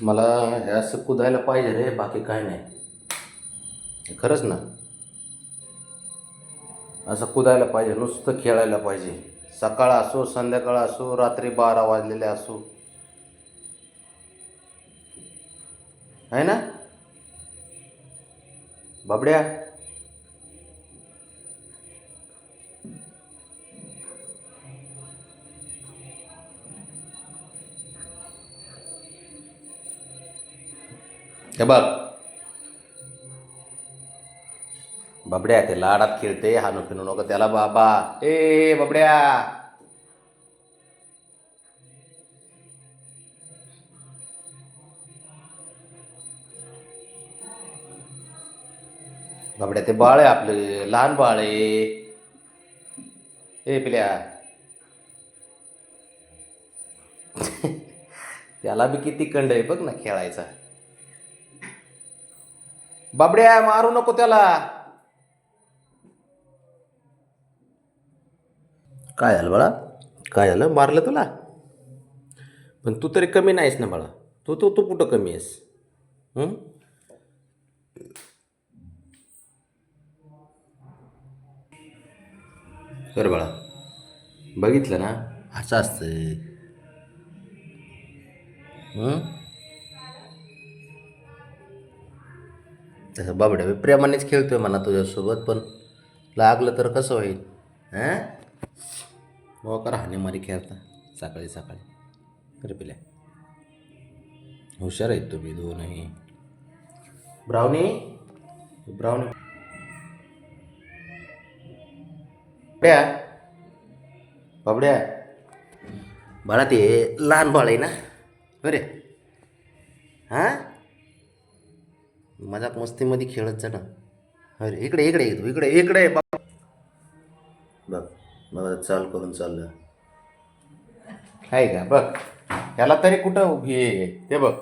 मला हे असं कुदायला पाहिजे रे बाकी काय नाही. खरंच ना? असं कुदायला पाहिजे नुसतं खेळायला पाहिजे. सकाळ असो संध्याकाळ असो रात्री बारा वाजलेले असो. आहे ना? बाबड्या? हे बघ बाबड्या ते लाडात खेळते हानू फिनू नको त्याला बाबा ए बाबड्या बाबड्या ते बाळ आहे आपले लहान बाळ आहे ए पिल्या त्याला बी किती कंड आहे बघ ना खेळायचा बाबड्या मारू नको त्याला. काय झालं बाळा? काय झालं? मारलं तुला? पण तू तरी कमी नाहीस ना बाळा. तू तू तू कुठं कमी आहेस? कर बाळा. बघितलं ना? असं असतं तसं बाबड्या प्रेमानेच प्रेमानेच आहे म्हणा तुझ्यासोबत पण लागलं तर कसं होईल? हां? मोकर हाणेमारी खेळता सकाळी सकाळी. अरे पिल्या. हुशार आहेत तुम्ही दोनही. ब्राउनी? ब्राउनी. बाबड्या बाबड्या. बाळा ते लहान बाळ आहे ना? बरे. हां? मजाक मस्तीमध्ये खेळत जा ना. अरे इकडे इकडे ये तू इकडे इकडे ये बाबा बघ बघ चाल करून चाललं. आहे का? बघ ह्याला तरी कुठं उभी आहे? ते बघ.